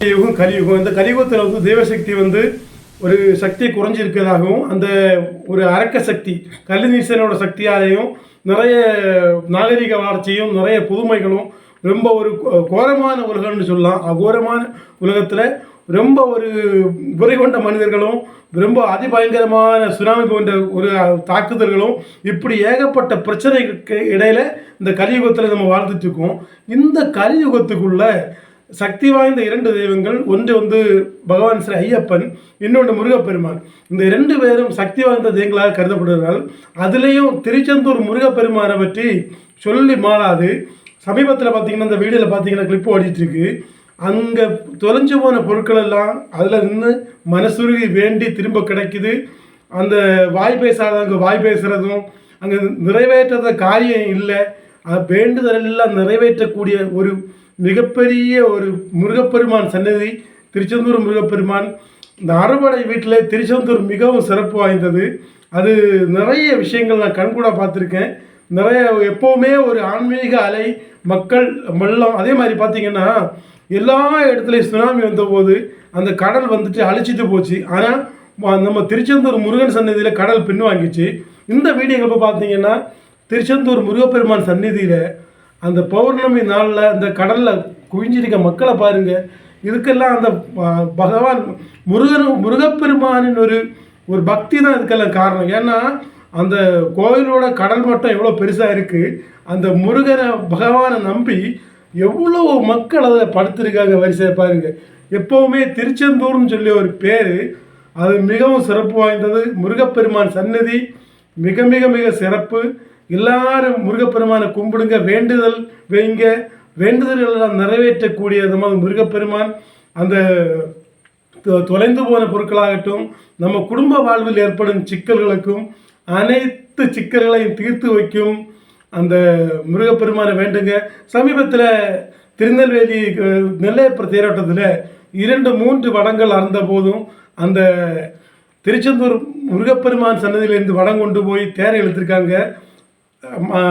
யுகம் கலியுகம். இந்த கலியுகத்தில் வந்து தேவசக்தி வந்து ஒரு சக்தி குறைஞ்சிருக்கிறதாகவும் அந்த ஒரு அரக்க சக்தி கலிநீசனோட சக்தியாலேயும் நிறைய நாகரிக வளர்ச்சியும் நிறைய புதுமைகளும் ரொம்ப ஒரு கோ- கோரமான உலகம்னு சொல்லலாம். அகோரமான உலகத்தில் ரொம்ப ஒரு உரை கொண்ட மனிதர்களும் ரொம்ப அதிபயங்கரமான சுனாமி போன்ற ஒரு தாக்குதல்களும் இப்படி ஏகப்பட்ட பிரச்சனைக்கு இடையில இந்த கலியுகத்தில் நம்ம வாழ்ந்துட்டு இருக்கோம். இந்த கலியுகத்துக்குள்ள சக்தி வாய்ந்த இரண்டு தெய்வங்கள் ஒன்று வந்து பகவான் ஸ்ரீ ஐயப்பன் இன்னொன்று முருகப்பெருமான். இந்த இரண்டு பேரும் சக்தி வாய்ந்த தெய்வங்களாக கருதப்படுகிறார்கள் அதுலேயும் திருச்செந்தூர் முருகப்பெருமானை பற்றி சொல்லி மாறாது. சமீபத்தில் பார்த்தீங்கன்னா இந்த வீடியோவில் பார்த்தீங்கன்னா கிளிப்பு ஓடிட்டுருக்கு. அங்கே தொலைஞ்சு போன பொருட்கள் எல்லாம் அதில் நின்று மனசுருகி வேண்டி திரும்ப கிடைக்குது. அந்த வாய் பேசாதவங்க வாய் பேசுகிறதும் அங்கே நிறைவேற்றாத காரியம் இல்லை. அது வேண்டுதல் எல்லாம் நிறைவேற்றக்கூடிய ஒரு மிகப்பெரிய ஒரு முருகப்பெருமான் சன்னதி திருச்செந்தூர் முருகப்பெருமான். இந்த அறுபடை வீட்டில் திருச்செந்தூர் மிகவும் சிறப்பு வாய்ந்தது. அது நிறைய விஷயங்கள் நான் கண்கூட பார்த்துருக்கேன். நிறைய எப்போவுமே ஒரு ஆன்மீக அலை மக்கள் வெள்ளம் அதே மாதிரி பார்த்திங்கன்னா எல்லா இடத்துலையும் சுனாமி வந்தபோது அந்த கடல் வந்துட்டு அழிச்சிட்டு போச்சு. ஆனால் நம்ம திருச்செந்தூர் முருகன் சன்னதியில் கடல் பின்வாங்கிச்சு. இந்த வீடியோ எப்போ பார்த்தீங்கன்னா திருச்செந்தூர் முருகப்பெருமான் சந்நிதியில் அந்த பௌர்ணமி நாளில் அந்த கடலில் குவிஞ்சிருக்க மக்களை பாருங்கள் இதுக்கெல்லாம் அந்த ப- பகவான் முருகன் முருகப்பெருமானின் ஒரு ஒரு பக்தி தான் இதுக்கெல்லாம் காரணம். ஏன்னா அந்த கோயிலோட கடல் மட்டம் எவ்வளோ பெருசாக இருக்குது அந்த முருகனை பகவானை நம்பி எவ்வளோ மக்கள் அதில் படுத்திருக்காங்க வரிசையை பாருங்கள் எப்போவுமே திருச்செந்தூர்னு சொல்லி ஒரு பேர். அது மிகவும் சிறப்பு வாய்ந்தது. முருகப்பெருமான் சன்னதி மிக மிக மிக சிறப்பு. எல்லாரும் முருகப்பெருமானை கும்பிடுங்க. வேண்டுதல் வைங்க. வேண்டுதல்கள் எல்லாம் நிறைவேற்றக்கூடிய விதமாக முருகப்பெருமான். அந்த தொ- தொலைந்து போன பொருட்களாகட்டும் நம்ம குடும்ப வாழ்வில் ஏற்படும் சிக்கல்களுக்கும் அனைத்து சிக்கல்களையும் தீர்த்து வைக்கும் அந்த முருகப்பெருமானை வேண்டுங்க. சமீபத்தில் திருநெல்வேலி நெல்லையப்பர் தேரோட்டத்தில் இரண்டு மூன்று வடங்கள் அறந்த போதும் அந்த திருச்செந்தூர் முருகப்பெருமான் சன்னதியிலேருந்து வடம் கொண்டு போய் தேரை இழுத்துருக்காங்க.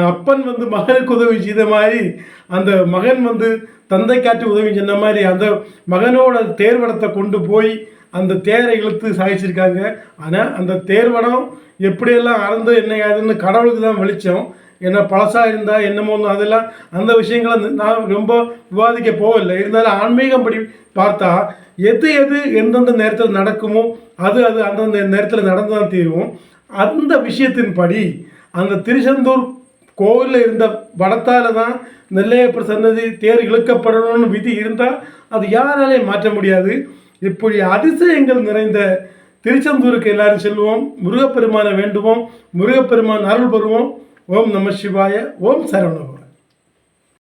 அப்பன் வந்து மகனுக்கு உதவி செய்த மாதிரி அந்த மகன் வந்து தந்தை காட்டி உதவி சொன்ன மாதிரி அந்த மகனோட தேர்வடத்தை கொண்டு போய் அந்த தேரை இழுத்து சாதிச்சிருக்காங்க ஆனால் அந்த தேர்வடம் எப்படியெல்லாம் அறந்து என்ன ஆகுதுன்னு கடவுளுக்கு தான் வெளிச்சம். என்ன பழசாக இருந்தால் என்னமோ அதெல்லாம் அந்த விஷயங்களை நான் ரொம்ப விவாதிக்க போகலை இருந்தாலும் ஆன்மீகம் படி பார்த்தா எது எது எந்தெந்த நேரத்தில் நடக்குமோ அது அது அந்தந்த நேரத்தில் நடந்து தான் தீரும். அந்த விஷயத்தின்படி அந்த திருச்செந்தூர் கோவிலில் இருந்த படத்தால் தான் நெல்லையப்பர் சன்னதி தேர் இழுக்கப்படணும்னு விதி இருந்தால் அது யாராலையும் மாற்ற முடியாது. இப்படி அதிசயங்கள் நிறைந்த திருச்செந்தூருக்கு எல்லாரும் செல்வோம். முருகப்பெருமானை வேண்டுவோம். முருகப்பெருமான் அருள் பெறுவோம். ஓம் நம சிவாய. ஓம் சரவணபவ